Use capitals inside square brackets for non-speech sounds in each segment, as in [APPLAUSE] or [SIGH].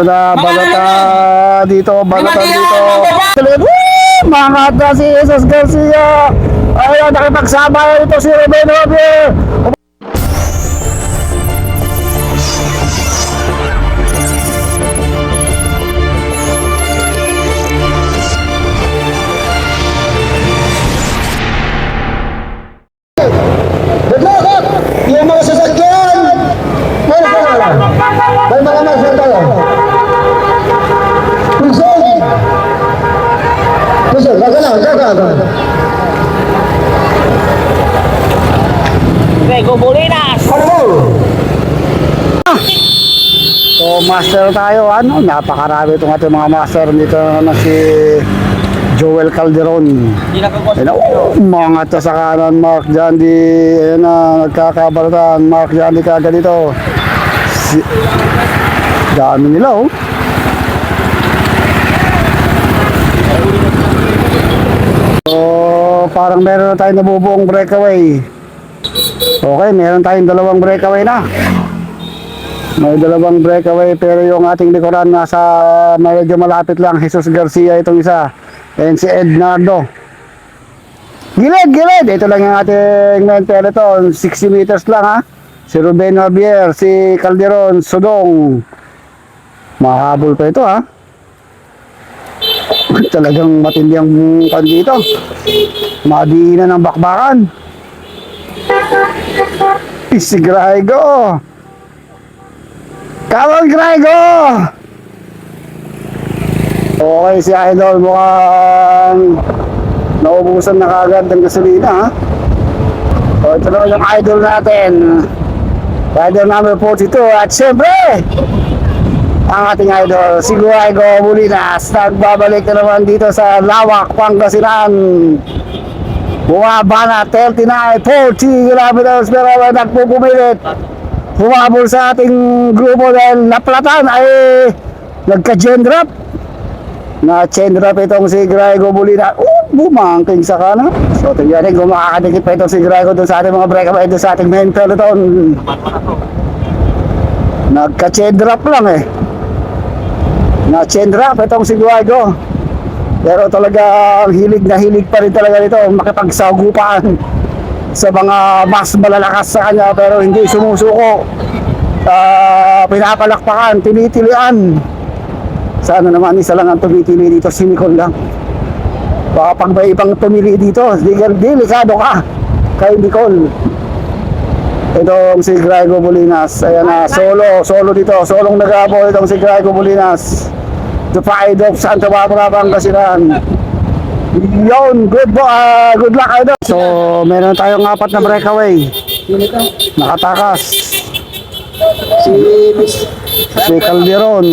Ito na, balota dito, balota dito. Mga ata si Jesus Garcia. Ayun, nakipagsama ito si Ruben Javier. Master tayo, ano, napakarami itong ating mga master dito na si Joel Calderon. Na, oh, mga to sa kanan, Mark Jandy. Ayun na, nagkakabalatan. Mark Jandy kagad dito. Si... Dami nila, oh. Parang meron na tayong nabubuong breakaway. Okay, meron tayong dalawang breakaway na. May dalawang breakaway pero yung ating likuran nasa medyo malapit lang. Jesus Garcia itong isa. And si Ednardo. Gilid, gilid. Ito lang yung ating main peloton. 60 meters lang ha. Si Ruben Javier, si Calderon, Sodong. Mahabol pa ito ha. [CLEARS THROAT] Talagang matindi ang kan dito. Madiinan ng bakbakan. Si Grego. Come on, Grego! Okay, si Idol mukhang naubusan na kagad ng gasolina, ha? So, ito na yung idol natin. Idol number 42. At syempre, ang ating idol, si Guaygo Bulinas. Nagbabalik na naman dito sa Lawak, Pangasinan. Bumaba na 39, 40 kilometers per hour. Nagpupumilit. Humabol sa ating grupo dahil naplatan ay nagka-chain drop. Na chain drop itong si Grego Molina. Oh, bumangking sa kana. So, tingnan natin kung makakadikit pa itong si Grego doon sa ating mga breakaway doon sa ating main peloton. Nagka-chain drop lang eh. Na chain drop itong si Grego. Pero talaga hilig na hilig pa rin talaga nito makipagsagupaan sa mga mas malalakas sa kanya pero hindi sumusuko. Ah, pinapalakpakan, tinitilian. Sana naman isa lang ang tumitili dito, si Nicole lang. Baka pag may ibang tumili dito, di- delikado ka kay Nicole. Itong si Grego Bolinas. Ayan na, solo, solo dito. Solong nagabo itong si Grego Bolinas. The Pride of Santa Barbara, Pangasinan. Yon, good bo, ah, good luck idol. So, meron tayong apat na breakaway. Nakatakas. Si si Calderon,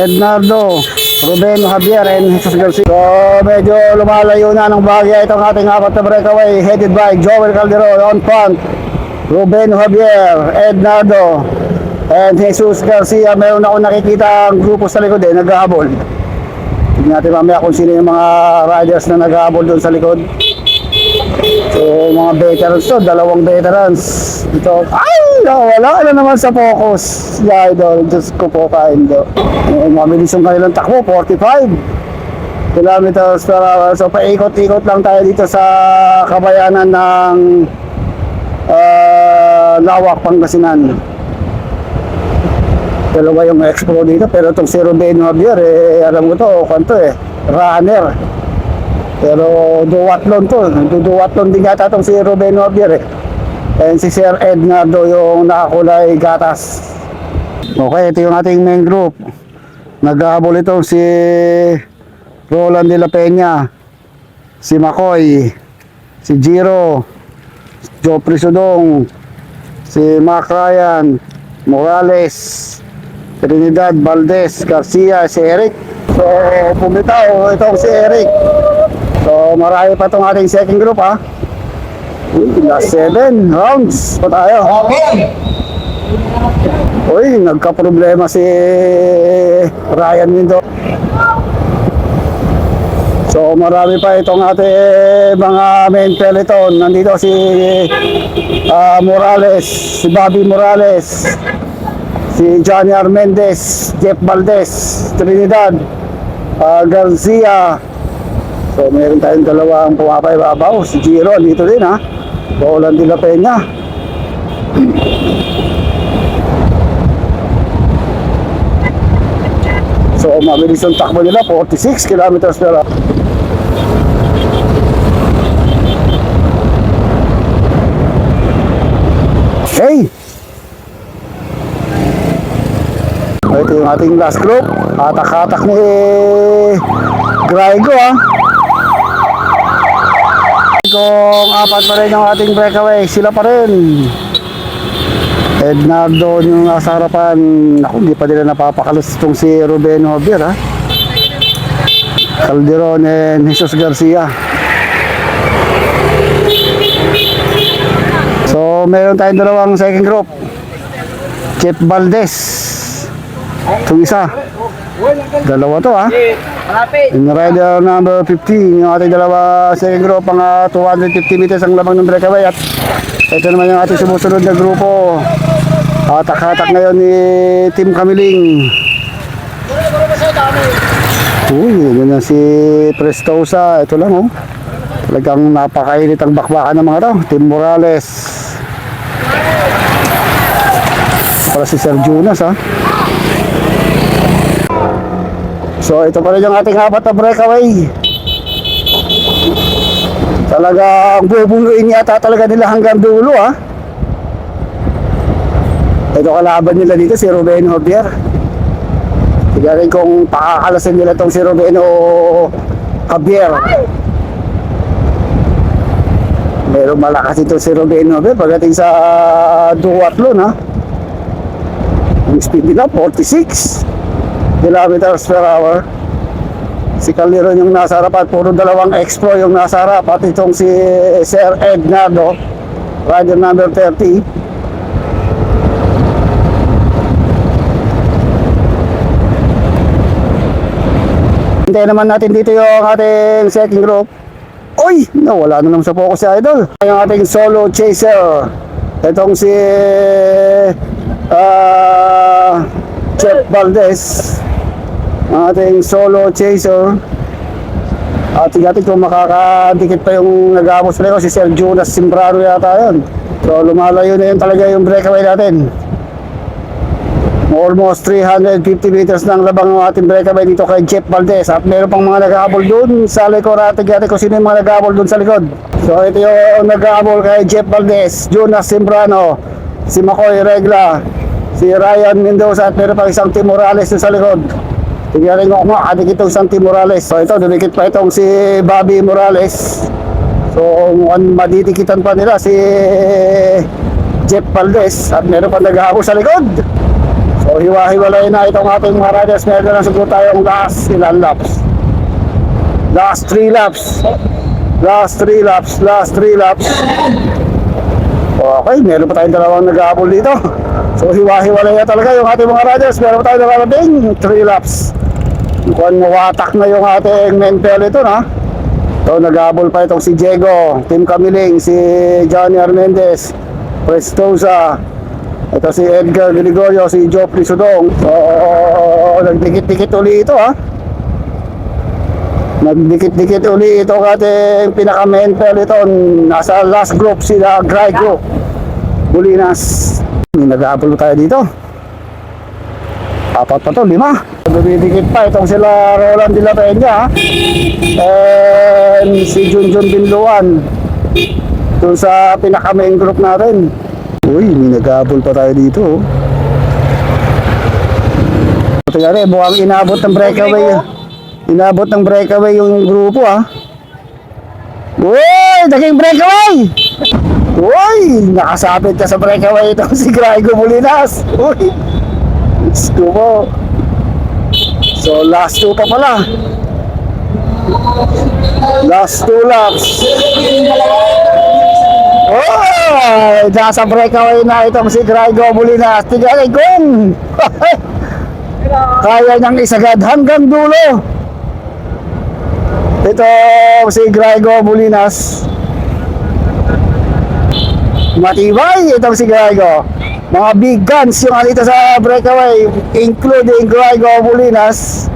Ednardo, Ruben Javier, and Jesus Garcia. So, medyo lumalayo na ng bagay itong ating apat na breakaway headed by Joel Calderon on front. Ruben Javier, Ednardo, and Jesus Garcia. Meron ako nakikita ang grupo sa likod eh, naghahabol. Tignan natin mamaya kung sino yung mga riders na naghahabol doon sa likod. So, mga veterans to, dalawang veterans. Ito, ay, nawala na naman sa focus. Si Idol, Diyos ko po kain do. Eh, mabilis yung kanilang takbo, 45 kilometers per hour. So, paikot-ikot lang tayo dito sa kabayanan ng ah, Lawak, Pangasinan. Dalawa yung expo dito, pero itong si Ruben Javier, eh, alam ko to, kwanto eh, runner. Pero duwatlon to, duwatlon din yata itong si Ruben Javier eh. And si Sir Ednardo yung nakakulay gatas. Okay, ito yung ating main group. Naghahabol ito si Roland de la Peña, si Makoy, si Giro, Joe Sudong, si Mark Ryan, Morales, Trinidad Valdez, Garcia, si Eric. So, pumitaw itong si Eric. So, marami pa itong ating second group ha. Last seven rounds pa tayo. Okay! Uy, nagka-problema si Ryan Mindo. So marami pa itong ating mga main peloton. Nandito si ah, Morales, si Bobby Morales, si Johnny Armendez, Jeff Valdez, Trinidad, ah, Garcia. So meron tayong dalawang pumapay babaw. Si Giro, dito din ha. Roland de la Peña. [CLEARS THROAT] So mabilis yung takbo nila, 46 kilometers per hour. Okay. Yung ating last group. Hatak-hatak ni Graigo ha. Kung apat pa rin yung ating breakaway, sila pa rin. Ednardo yung nasa harapan. Ako, hindi pa nila napapakalas itong si Ruben Javier ha. Calderon and Jesus Garcia. So, meron tayong dalawang second group. Chip Valdez. Itong isa. Dalawa to ha. Yung rider number 15, yung ating dalawa second group, ang ah, 250 meters ang lamang ng breakaway. At ito naman yung ating sumusunod na grupo. Hatak-hatak ngayon ni Team Kamiling. Uy, yun na si Prestosa. Ito lang oh. Talagang napakainit ang bakbakan ng mga to. Team Morales. Para si Sir Jonas ha. So ito pa rin yung ating apat na breakaway. Talagang bubuluin yata talaga nila hanggang dulo ha. Ito kalaban nila dito si Ruben Javier. Tignan kung pakakalasin nila tong si Ruben o Javier. Meron malakas ito si Ruben Javier pagdating sa duwatlon ha. Ang speed nila 46 kilometers per hour. Si Calderon yung nasa harap at puro dalawang X-Pro yung nasa harap at itong si Sir Ednardo, rider number 30. Hintayin naman natin dito yung ating second group. Uy! Nawala na naman sa focus si Idol. Yung ating solo chaser. Itong si ah Chef Valdez. Ang ating solo chaser. At tingnan kung makakadikit pa yung nag-aabos na si Sir Jonas Simbrano yata yun. So lumalayo na yun talaga yung breakaway natin. Almost 350 meters ng labang ng ating breakaway dito kay Jeff Valdez. At meron pang mga nag-aabol dun sa likod natin. Tingnan kung sino yung mga nag-aabol dun sa likod. So ito yung nag-aabol kay Jeff Valdez, Jonas Simbrano, si Makoy Regla, si Ryan Mendoza at meron pang isang Tim Morales sa likod. Tingnan rin ko nga, adik itong isang Tim Morales. So ito, dumikit pa itong si Bobby Morales. So mukhang madidikitan pa nila si Jeff Valdez at meron pa nag-aabol sa likod. So hiwa-hiwalay na itong ating mga riders. Meron na siguro tayong last ilan laps. Last 3 laps. Last 3 laps. Last 3 laps. Okay, meron pa tayong dalawang nag-aabol dito. So hiwa-hiwalay na talaga yung ating mga riders. Meron pa tayong nakarating. 3 laps. Mukhang mawatak na yung ating main peloton ha. Ito nag-aabol pa itong si Diego, Tim Camiling, si Johnny Armendez, Prestosa, ito si Edgar Gregorio, si Joffrey Sudong. So, nagdikit-dikit uli ito ha. Nagdikit-dikit uli ito ating pinaka-main peloton. Nasa last group sila, Gray Group. Bulinas. May nag-aabol tayo dito. Apat pa to, lima. Dumidikit pa itong sila Roland de la Peña. And si Junjun Binluan. Doon sa pinaka-main group natin. Uy, may nag-aabol pa tayo dito. oh. Ito nga rin, mukhang inabot ng breakaway. Inabot ng breakaway yung grupo ah. Uy, naging breakaway! Uy, nakasabit ka sa breakaway ito si Graigo Molinas. Uy, let's go po. So, last two pa pala. Last two laps. Oh, nasa breakaway na itong si Graigo Molinas. Tignan kung [LAUGHS] kaya niyang isagad hanggang dulo. Ito si Graigo Molinas. Matibay itong si Graigo. Mga big guns yung andito sa breakaway, including Graigo Molinas.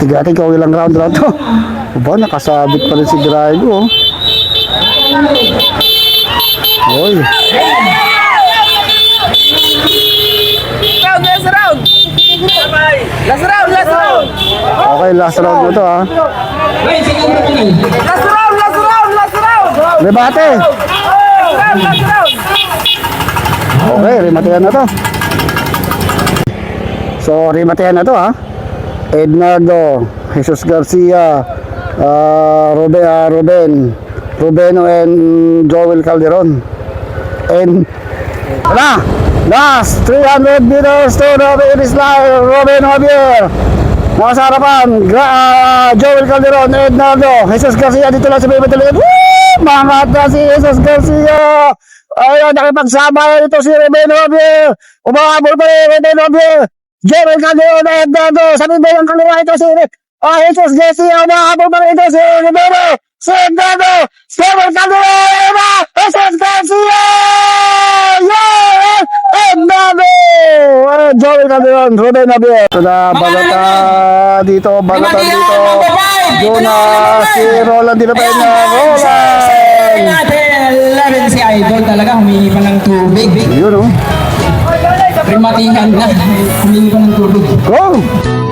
Tigatin ko ilang round lang to. [LAUGHS] Aba, nakasabit pa rin si Graigo. oh. Oy, round, last round. Last round, last round. okay, last round na to ha. Last round, last round, last round. Rebate! Last round, last round. Okay, rematehan na to. So, rematehan na to ha. Ednardo, Jesus Garcia, uh, Ruben, ah, Ruben, Rubeno and Joel Calderon. And, wala! Last 300 meters to finish line, Ruben Javier. Nasa harapan, Gra ah, Joel Calderon, Ednardo, Jesus Garcia dito lang sa may matalingan. Woo! Na si Jesus Garcia! Ayun, nakipagsama ito si Ruben Javier. Umahabol pa rin Ruben Javier. Joel Calderon, Ednardo, sa may bayang kaliwa ito si Ah, Jesus Garcia, umahabol pa rin ito si Rubeno. Si Ednardo, Joel Calderon, Jesus Garcia! Yeah! Ednardo! Ah, Joel Calderon, Ruben Javier. Ito na, balata dito, balata dito. Doon na si Roland Di Lapena. Roland! Natin, rin si Idol talaga, humingi pa ng tubig. Yun oh. Primatihan na, humingi pa ng tubig. Go!